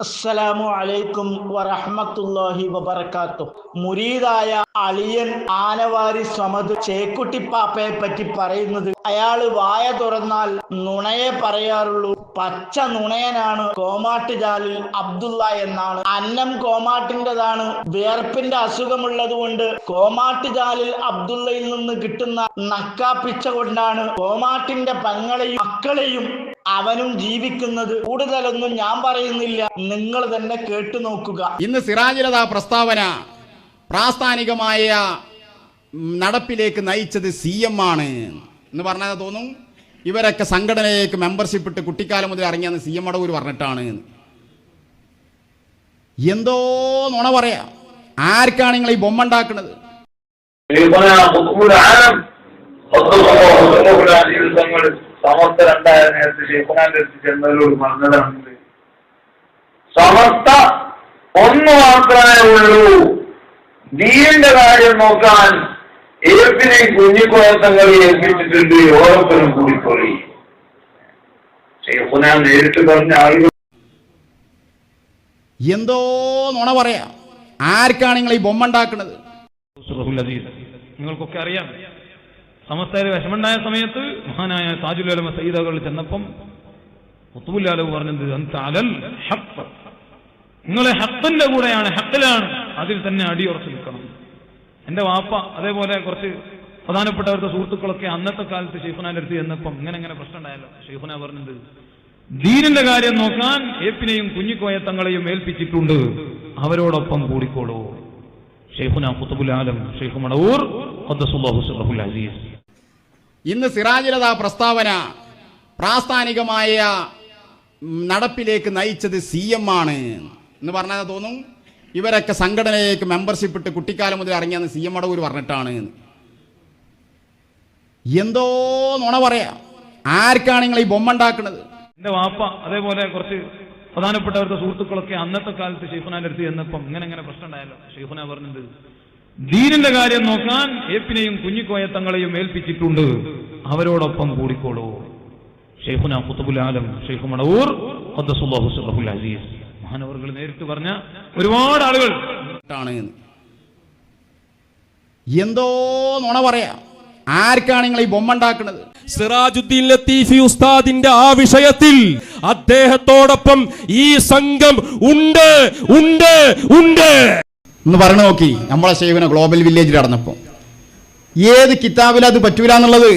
അസ്സലാമു അലൈക്കും വറഹ്മത്തുള്ളാഹി വബറകാത്തു മുരീദായ അളിയൻ ആനവാരി സമദ് ചേക്കുട്ടിപ്പാപ്പയെ പറ്റി പറയുന്നത് അയാൾ വായ തുറന്നാൽ നുണയെ പറയാറുള്ളൂ. പച്ച നുണയനാണ് കോമാട്ടുചാലിൽ അബ്ദുള്ള എന്നാണ്. അന്നം കോമാട്ടിന്റെതാണ്. വിയർപ്പിന്റെ അസുഖമുള്ളത് കൊണ്ട് കോമാട്ടുചാലിൽ അബ്ദുള്ളയിൽ നിന്ന് കിട്ടുന്ന നക്കാപ്പിച്ച കൊണ്ടാണ് കോമാട്ടിന്റെ പങ്ങളെയും മക്കളെയും അവനും ജീവിക്കുന്നത് കൂടുതലൊന്നും ഞാൻ പറയുന്നില്ല നിങ്ങൾ തന്നെ കേട്ടു നോക്കുക ഇന്ന് സിറാജിലത പ്രസ്താവന പ്രാസ്ഥാനികമായ നടപ്പിലേക്ക് നയിച്ചത് സി എം ആണ് എന്ന് പറഞ്ഞാൽ തോന്നും ഇവരൊക്കെ സംഘടനയിലേക്ക് മെമ്പർഷിപ്പ് ഇട്ട് കുട്ടിക്കാലം മുതൽ ഇറങ്ങിയെന്ന് സി എം അടവൂർ പറഞ്ഞിട്ടാണ് എന്തോ നുണ പറയാ ആർക്കാണ് നിങ്ങൾ ഈ ബൊമ്മ ഉണ്ടാക്കുന്നത് ആലം റസൂലുള്ളാഹി രണ്ടായ നേരത്തെ ഷെയ്ഖുനാന്റെ അടുത്ത് ചെന്നവരോട് പറഞ്ഞതാണെങ്കിൽ സമസ്ത ഒന്ന് മാത്രമേ ഉള്ളൂ. ദീനിന്റെ കാര്യം നോക്കാൻ ഏപ്പിനെ കുഞ്ഞിക്കോയത്തങ്ങളെ ഏൽപ്പിച്ചിട്ടുണ്ട് ഓരോരുത്തരും കൂടിപ്പോയി. ഷെയ്ഖുന നേരിട്ട് പറഞ്ഞ ആളുകൾ എന്തോ നുണ പറയാ. ആർക്കാണ് നിങ്ങൾ ഈ ബൊമ്മ ഉണ്ടാക്കുന്നത്? നിങ്ങൾക്കൊക്കെ അറിയാം. സമസ്തയിൽ വിഷമുണ്ടായ സമയത്ത് മഹാനായ താജുലമ സയ്യിദകൾ ചെന്നപ്പം മുത്തുബുല്ലാലവ് പറഞ്ഞത് അന്ത അലൽ ഹഖ്. നിങ്ങളെ ഹക്കിന്റെ കൂടെയാണ് ഹക്കിലാണ് അതിൽ തന്നെ അടിയുറച്ചു നിൽക്കണം. എന്റെ വാപ്പ അതേപോലെ കുറച്ച് പ്രധാനപ്പെട്ടവരുടെ സുഹൃത്തുക്കളൊക്കെ അന്നത്തെ കാലത്ത് ഷെയ്ഫുനാന്റെ അടുത്ത് ചെന്നപ്പം ഇങ്ങനെ ഇങ്ങനെ പ്രശ്നം ഉണ്ടായല്ലോ. ഷെയ്ഫുന പറഞ്ഞത് ദീനിന്റെ കാര്യം നോക്കാൻ ഏപ്പിനെയും കുഞ്ഞിക്കോയത്തങ്ങളെയും ഏൽപ്പിച്ചിട്ടുണ്ട്. അവരോടൊപ്പം കൂടിക്കോളൂ. ഷെയ്ഖുന ആലം ഷെയ്ഖ് അസീസ്. ഇന്ന് സിറാജിലത പ്രസ്താവന പ്രാസ്ഥാനികമായ നടപ്പിലേക്ക് നയിച്ചത് സി എം ആണ്. എന്ന് പറഞ്ഞാൽ തോന്നും? ഇവരൊക്കെ സംഘടനയിലേക്ക് മെമ്പർഷിപ്പ് ഇട്ട് കുട്ടിക്കാലം മുതൽ ഇറങ്ങിയെന്ന് സി എം മടവൂർ പറഞ്ഞിട്ടാണ്. എന്തോ നുണ പറയാ. ആർക്കാണ് നിങ്ങൾ ഈ ബൊമ്മ ഉണ്ടാക്കുന്നത് എന്റെ വാപ്പ അതേപോലെ കുറച്ച് പ്രധാനപ്പെട്ടവരുടെ സുഹൃത്തുക്കളൊക്കെ അന്നത്തെ കാലത്ത് ഷെയ്ഖുനാന്റെ അടുത്ത് ചെന്നപ്പം ഇങ്ങനെ ഇങ്ങനെ പ്രശ്നം ഉണ്ടായല്ലോ. ഷെയ്ഖുന പറഞ്ഞത് ദീനിന്റെ കാര്യം നോക്കാൻ ഏപ്പിനെയും കുഞ്ഞിക്കോയത്തങ്ങളെയും ഏൽപ്പിച്ചിട്ടുണ്ട്. അവരോടൊപ്പം കൂടിക്കോളൂ. ഷെയ്ഖുന ഖുത്തുബുൽ ആലം ഷെയ്ഖ് മടവൂർ അസീസ്. മഹാനവറുകൾ നേരിട്ട് പറഞ്ഞ ഒരുപാട് ആളുകൾ. എന്തോ നുണ പറയാ. ആർക്കാണ് നിങ്ങൾ ഈ ബൊമ്മ ഉണ്ടാക്കുന്നത് സിറാജുദ്ദീൻ ലത്തീഫി ഉസ്താദിന്റെ ആ വിഷയത്തിൽ അദ്ദേഹത്തോടൊപ്പം ഈ സംഘം ഉണ്ട് ഉണ്ട് ഉണ്ട്. എന്ന് പറഞ്ഞു നോക്കി നമ്മളെ സേവന ഗ്ലോബൽ വില്ലേജിൽ നടന്നപ്പോ. ഏത് കിതാബിൽ അത് പറ്റൂല എന്നുള്ളത്?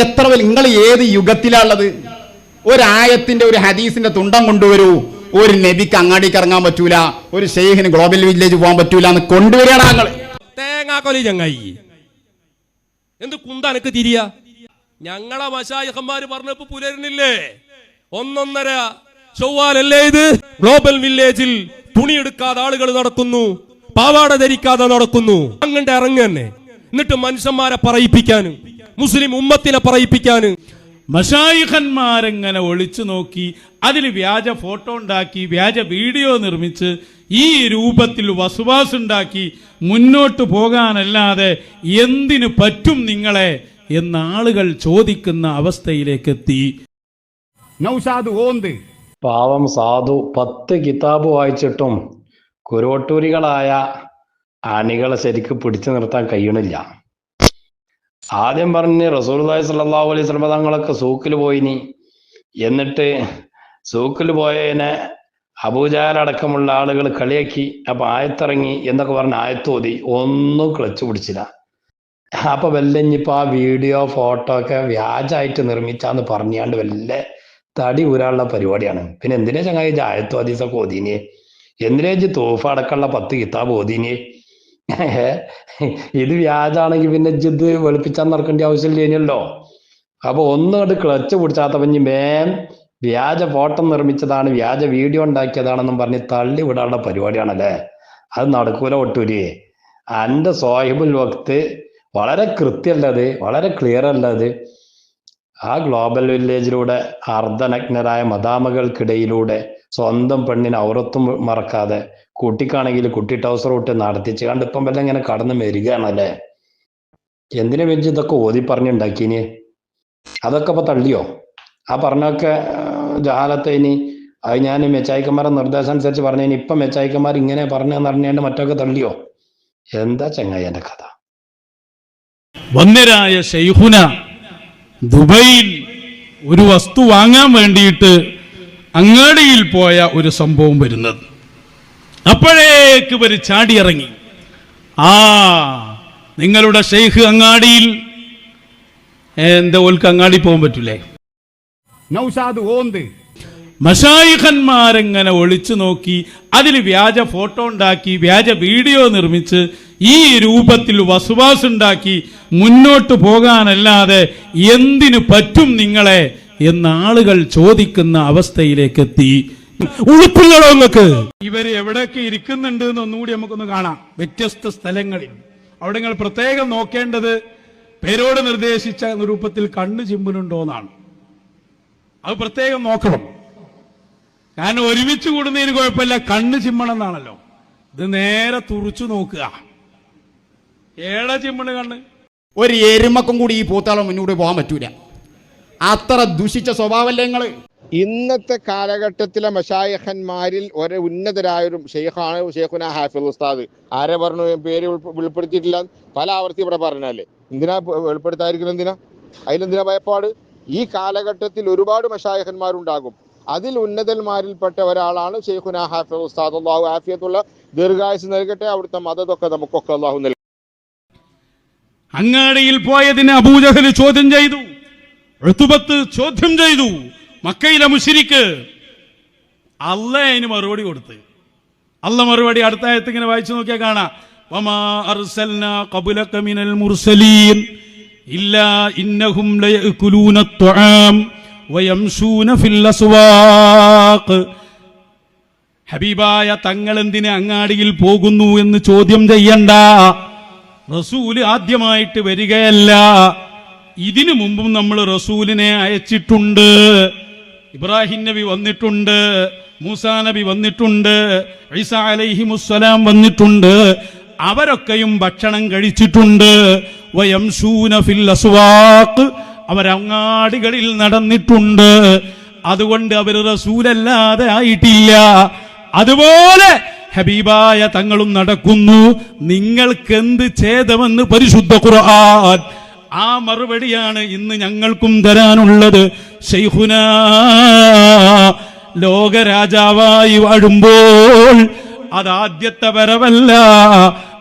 എത്ര വലിയ നിങ്ങൾ ഏത് യുഗത്തിലാണുള്ളത് ഒരായത്തിന്റെ ഒരു ഹദീസിന്റെ തുണ്ടം കൊണ്ടുവരൂ. ഒരു നബിക്ക് അങ്ങാടിക്ക് ഇറങ്ങാൻ പറ്റൂല. ഒരു ഷെയ്ഖിന് ഗ്ലോബൽ വില്ലേജ് പോകാൻ പറ്റൂല എന്ന് കൊണ്ടുവരികയാണ് ഞങ്ങൾ തേങ്ങാക്കൊലി ചങ്ങായി. എന്ത് കുന്താനക്ക് തിരിയ? ഞങ്ങളെ മശായഹന്മാര് പറഞ്ഞപ്പോ പുലരുന്നില്ലേ? ഒന്നൊന്നര ചൊവ്വാലല്ലേ ഇത്? ഗ്ലോബൽ വില്ലേജിൽ തുണിയെടുക്കാതെ ആളുകൾ നടക്കുന്നു പാവാട ധരിക്കാതെ നടക്കുന്നു. അങ്ങണ്ട് ഇറങ്ങന്നെ എന്നിട്ട് മനുഷ്യന്മാരെ പറയിപ്പിക്കാനും മുസ്ലിം ഉമ്മത്തിനെ പറയിപ്പിക്കാനും. മഷായിഖന്മാരെങ്ങനെ ഒളിച്ചു നോക്കി അതിൽ വ്യാജ ഫോട്ടോ ഉണ്ടാക്കി വ്യാജ വീഡിയോ നിർമ്മിച്ച് ഈ രൂപത്തിൽ വസുവാസ് ഉണ്ടാക്കി മുന്നോട്ട് പോകാനല്ലാതെ എന്തിനു പറ്റും നിങ്ങളെ എന്ന് ആളുകൾ ചോദിക്കുന്ന അവസ്ഥയിലേക്ക് എത്തി നൗഷാദ് ഓന്ത്. പാവം സാധു പത്ത് കിതാബ് വായിച്ചിട്ടും കുരോട്ടൂരികളായ അണികളെ ശരിക്ക് പിടിച്ചു നിർത്താൻ കഴിയണില്ല. ആദ്യം പറഞ്ഞ് റസൂർദായ് സല്ലല്ലാഹു അലൈഹി വസല്ലം തങ്ങളൊക്കെ സൂക്കിൽ പോയിനി. എന്നിട്ട് സൂക്കിൽ പോയതിനെ അബൂജാലടക്കമുള്ള ആളുകൾ കളിയാക്കി അപ്പൊ ആയത്തിറങ്ങി എന്നൊക്കെ പറഞ്ഞ് ആയത്തോതി ഒന്നും ക്ലച്ച് പിടിച്ചില്ല. അപ്പൊ വല്ല ഇനിയിപ്പോ ആ വീഡിയോ ഫോട്ടോ ഒക്കെ വ്യാജായിട്ട് നിർമ്മിച്ചാന്ന് പറഞ്ഞാണ്ട് വല്ല തടി ഊരാനുള്ള പരിപാടിയാണ്. പിന്നെ എന്തിനാ ചങ്ങായി ആയത്തോദീസൊക്കെ ഓതീനിയെ എന്തിനാ ഇജ്ജ് തോഫ അടക്കമുള്ള പത്ത് കിതാബ് ഓതീനിയെ ഇത് വ്യാജാണെങ്കിൽ പിന്നെ ഇജ്ജ് ഇത് വെളുപ്പിച്ചാൻ നടക്കേണ്ട ഇനിയല്ലോ അപ്പൊ ഒന്നും അത് ക്ലച്ച് പിടിച്ചാത്തപ്പഞ്ഞ് മേം വ്യാജ ഫോട്ടോ നിർമ്മിച്ചതാണ് വ്യാജ വീഡിയോ ഉണ്ടാക്കിയതാണെന്നും പറഞ്ഞ് തള്ളി വിടാനുള്ള പരിപാടിയാണല്ലേ? അത് നടക്കൂല ഒട്ടൂരിയെ എന്റെ സോഹിബുൽ വക്ത് വളരെ കൃത്യമല്ലത് വളരെ ക്ലിയർ അല്ലത് ആ ഗ്ലോബൽ വില്ലേജിലൂടെ അർദ്ധനഗ്നരായ മദാമകൾക്കിടയിലൂടെ സ്വന്തം പെണ്ണിന് ഔറത്തും മറക്കാതെ കുട്ടിക്കാണെങ്കിൽ കുട്ടി ടൗസർ ഇട്ട് നടത്തിച്ച് കണ്ട് ഇപ്പം വല്ല ഇങ്ങനെ കടന്നു വരികയാണല്ലേ എന്തിനെ വെച്ച് ഇതൊക്കെ ഓതി പറഞ്ഞുണ്ടാക്കിനി അതൊക്കെ ഇപ്പൊ തള്ളിയോ? ആ പറഞ്ഞൊക്കെ ജഹാലത്തെ ഇനി അത് ഞാൻ മെച്ചായിക്കന്മാരുടെ നിർദ്ദേശം അനുസരിച്ച് പറഞ്ഞു ഇനി ഇപ്പം മെച്ചായിക്കന്മാർ ഇങ്ങനെ പറഞ്ഞെന്ന് അറിഞ്ഞാണ്ട് മറ്റൊക്കെ തള്ളിയോ? എന്താ ചങ്ങായി എന്റെ കഥ? വന്യരായ ഷെയ്ഹുന ദുബൈയിൽ ഒരു വസ്തു വാങ്ങാൻ വേണ്ടിയിട്ട് അങ്ങാടിയിൽ പോയ ഒരു സംഭവം വരുന്നത്. അപ്പോഴേക്ക് ഇവർ ചാടിയിറങ്ങി. ആ നിങ്ങളുടെ ഷെയ്ഖ് അങ്ങാടിയിൽ എന്താ ഓൽക്ക് അങ്ങാടി പോകാൻ പറ്റൂലേ? നൗഷാദ് ഓന്ത്. മഷായിഖന്മാരെങ്ങനെ ഒളിച്ചു നോക്കി അതിൽ വ്യാജ ഫോട്ടോ ഉണ്ടാക്കി വ്യാജ വീഡിയോ നിർമ്മിച്ച് ഈ രൂപത്തിൽ വസുവാസ് ഉണ്ടാക്കി മുന്നോട്ട് പോകാനല്ലാതെ എന്തിനു പറ്റും നിങ്ങളെ എന്ന് ആളുകൾ ചോദിക്കുന്ന അവസ്ഥയിലേക്ക് എത്തി ഉളുപ്പില്ലടോ നിങ്ങൾക്ക് ഇവർ എവിടെയൊക്കെ ഇരിക്കുന്നുണ്ട് എന്ന് ഒന്നുകൂടി നമുക്കൊന്ന് കാണാം. വ്യത്യസ്ത സ്ഥലങ്ങളിൽ. അവിടെ നിങ്ങൾ പ്രത്യേകം നോക്കേണ്ടത് പേരോട് നിർദ്ദേശിച്ച രൂപത്തിൽ കണ്ണു ചിമ്പിനുണ്ടോ എന്നാണ് അത് പ്രത്യേകം നോക്കണം. കാരണം ഒരുമിച്ച് കൂടുന്നതിന് കുഴപ്പമില്ല. കണ്ണ് ചിമ്മണം എന്നാണല്ലോ. ഇത് നേരെ തുറച്ചു നോക്കുക. ഏടാ ചിമ്മണ് കണ്ണ്? ഒരു എരുമക്കും കൂടി ഈ പൂത്താളം മുന്നോട്ട് പോകാൻ പറ്റൂല. അത്ര ദുഷിച്ച സ്വഭാവമല്ലേ നിങ്ങൾ? ഇന്നത്തെ കാലഘട്ടത്തിലെ മഷായഹന്മാരിൽ ഒരു ഉന്നതരായൊരു ഷെയ്ഖാണ് ഷെയ്ഖുന ഹാഫിൽ ഉസ്താദ്. ആരെ പറഞ്ഞു? പേര് വെളിപ്പെ- വെളിപ്പെടുത്തിയിട്ടില്ല. പല ആവർത്തി ഇവിടെ പറഞ്ഞല്ലേ. എന്തിനാ വെളിപ്പെടുത്താതിരിക്കുന്നത് എന്തിനാ? അതിലെന്തിനാ ഭയപ്പാട്? ഈ കാലഘട്ടത്തിൽ ഒരുപാട് മഷായഹന്മാരുണ്ടാകും അതിൽ ഉന്നതന്മാരിൽപ്പെട്ട ഒരാളാണ് ഷെയ്ഖുന ആഫിയത്തുള്ള ദീർഘായുസ് നൽകട്ടെ അവിടുത്തെ മതതൊക്കെ നമുക്കൊക്കെ അള്ളാഹു നൽകും അങ്ങാടിയിൽ പോയതിന് അബൂജഹൽ ചോദ്യം ചെയ്തു. ഋതുപത്ത് ചോദ്യം ചെയ്തു. മക്കയിലെ മുഷിരിക്ക് അല്ല അതിന് മറുപടി കൊടുത്ത്. അല്ല മറുപടി അടുത്ത ആയത്തിങ്ങനെ വായിച്ചു നോക്കിയാൽ കാണാം. വയംശൂന ഫിൽ അസ്വാഖ് ഹബീബായ തങ്ങൾ എന്തിനെ അങ്ങാടിയിൽ പോകുന്നു എന്ന് ചോദ്യം ചെയ്യണ്ട. റസൂൽ ആദ്യമായിട്ട് വരികയല്ല. ഇതിനു മുമ്പും നമ്മൾ റസൂലിനെ അയച്ചിട്ടുണ്ട്. ഇബ്രാഹിം നബി വന്നിട്ടുണ്ട് മൂസാ നബി വന്നിട്ടുണ്ട് ഐസ അലൈഹി മുസ്സലാം വന്നിട്ടുണ്ട്. അവരൊക്കെയും ഭക്ഷണം കഴിച്ചിട്ടുണ്ട്. അവരങ്ങാടികളിൽ നടന്നിട്ടുണ്ട്. അതുകൊണ്ട് അവർ റസൂലല്ലാതെ ആയിട്ടില്ല. അതുപോലെ ഹബീബായ തങ്ങളും നടക്കുന്നു. നിങ്ങൾക്കെന്ത് ഛേദമെന്ന് പരിശുദ്ധ ഖുർആൻ. ആ മറുപടിയാണ് ഇന്ന് ഞങ്ങൾക്കും തരാനുള്ളത്. ശൈഖുന ലോകരാജാവായി വാഴുമ്പോൾ അതാദ്യത്തെ വരവല്ല.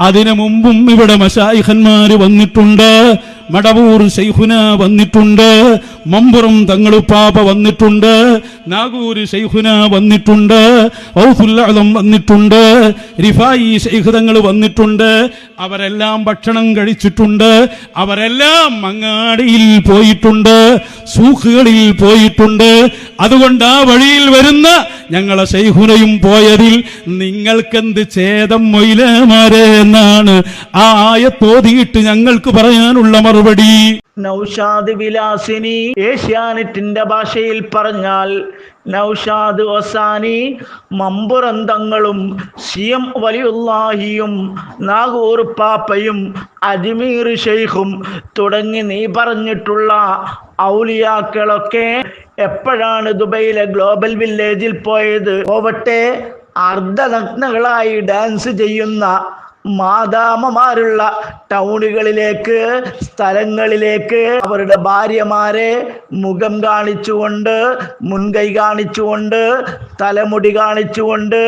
അതിനു മുമ്പും ഇവിടെ മഷായിഖന്മാര് വന്നിട്ടുണ്ട്. മടവൂർ ശൈഖുന വന്നിട്ടുണ്ട്. മമ്പുറം തങ്ങളുപ്പാപ്പ വന്നിട്ടുണ്ട്. നാഗൂർ ശൈഖുന വന്നിട്ടുണ്ട്. ഔഫുല്ലം വന്നിട്ടുണ്ട്. റിഫായി ശൈഖ് തങ്ങൾ വന്നിട്ടുണ്ട്. അവരെല്ലാം ഭക്ഷണം കഴിച്ചിട്ടുണ്ട്. അവരെല്ലാം അങ്ങാടിയിൽ പോയിട്ടുണ്ട്. സൂഖുകളിൽ പോയിട്ടുണ്ട്. അതുകൊണ്ട് ആ വഴിയിൽ വരുന്ന ഞങ്ങളെ ശൈഹുനയും പോയതിൽ നിങ്ങൾക്കെന്ത് ഛേദം മൊയിലമാരെ എന്നാണ് ആ ആയത്തോതിയിട്ട് ഞങ്ങൾക്ക് പറയാനുള്ള മറുപടി. നൗഷാദ് വിലാസിനി ഏഷ്യാനെറ്റിന്റെ ഭാഷയിൽ പറഞ്ഞാൽ നൗഷാദ് ഒസാനി മമ്പുറന്തങ്ങളും സി എം വലിയുല്ലാഹിയും നാഗൂർ പാപ്പയും അജ്മീർ ഷെയ്ഖും തുടങ്ങി നീ പറഞ്ഞിട്ടുള്ള ഔലിയാക്കളൊക്കെ എപ്പോഴാണ് ദുബൈയിലെ ഗ്ലോബൽ വില്ലേജിൽ പോയത്? പോവട്ടെ. അർദ്ധനഗ്നകളായി ഡാൻസ് ചെയ്യുന്ന മാതാമമാരുള്ള ടൗണുകളിലേക്ക് സ്ഥലങ്ങളിലേക്ക് അവരുടെ ഭാര്യമാരെ മുഖം കാണിച്ചുകൊണ്ട് മുൻകൈ കാണിച്ചുകൊണ്ട് തലമുടി കാണിച്ചുകൊണ്ട്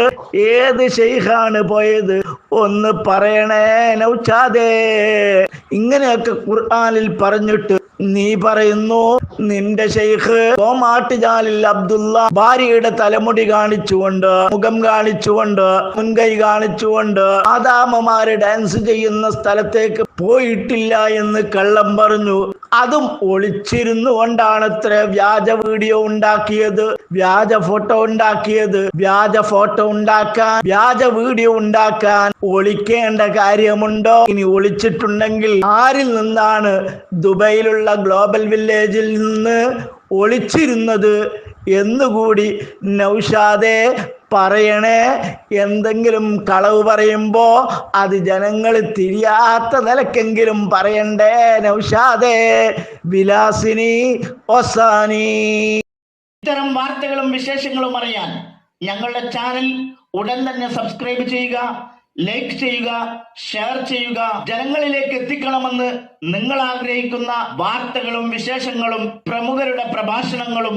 ഏത് ഷെയ്ഖാണ് പോയത്? ഒന്ന് പറയണേ നൗച്ചാദേ ഇങ്ങനെയൊക്കെ ഖുർആാനിൽ പറഞ്ഞിട്ട് നീ പറയുന്നു നിന്റെ ഷെയ്ഖ് കോമാട്ടുചാലിൽ അബ്ദുള്ള ഭാര്യയുടെ തലമുടി കാണിച്ചുകൊണ്ട് മുഖം കാണിച്ചുകൊണ്ട് മുൻകൈ കാണിച്ചുകൊണ്ട് ആദാമമാര് ഡാൻസ് ചെയ്യുന്ന സ്ഥലത്തേക്ക് പോയിട്ടില്ല എന്ന് കള്ളം പറഞ്ഞു. അതും ഒളിച്ചിരുന്നു കൊണ്ടാണ് ഇത്ര വ്യാജ വീഡിയോ ഉണ്ടാക്കിയത് വ്യാജ ഫോട്ടോ ഉണ്ടാക്കിയത്. വ്യാജ ഫോട്ടോ ഉണ്ടാക്കാൻ വ്യാജ വീഡിയോ ഉണ്ടാക്കാൻ ഒളിക്കേണ്ട കാര്യമുണ്ടോ? ഇനി ഒളിച്ചിട്ടുണ്ടെങ്കിൽ ആരിൽ നിന്നാണ് ദുബൈയിലുള്ള ഗ്ലോബൽ വില്ലേജിൽ നിന്ന് ഒളിച്ചിരുന്നത്? എന്നുകൂടി നൗഷാദെ പറയണേ? എന്തെങ്കിലും കളവ് പറയുമ്പോ അത് ജനങ്ങൾ തിരിയാത്ത നിലക്കെങ്കിലും പറയണ്ടേ നൗഷാദേ? വിലാസിനി ഒസാനി. ഇത്തരം വാർത്തകളും വിശേഷങ്ങളും അറിയാൻ ഞങ്ങളുടെ ചാനൽ ഉടൻ തന്നെ സബ്സ്ക്രൈബ് ചെയ്യുക ലൈക്ക് ചെയ്യുക ഷെയർ ചെയ്യുക. ജനങ്ങളിലേക്ക് എത്തിക്കണമെന്ന് നിങ്ങൾ ആഗ്രഹിക്കുന്ന വാർത്തകളും വിശേഷങ്ങളും പ്രമുഖരുടെ പ്രഭാഷണങ്ങളും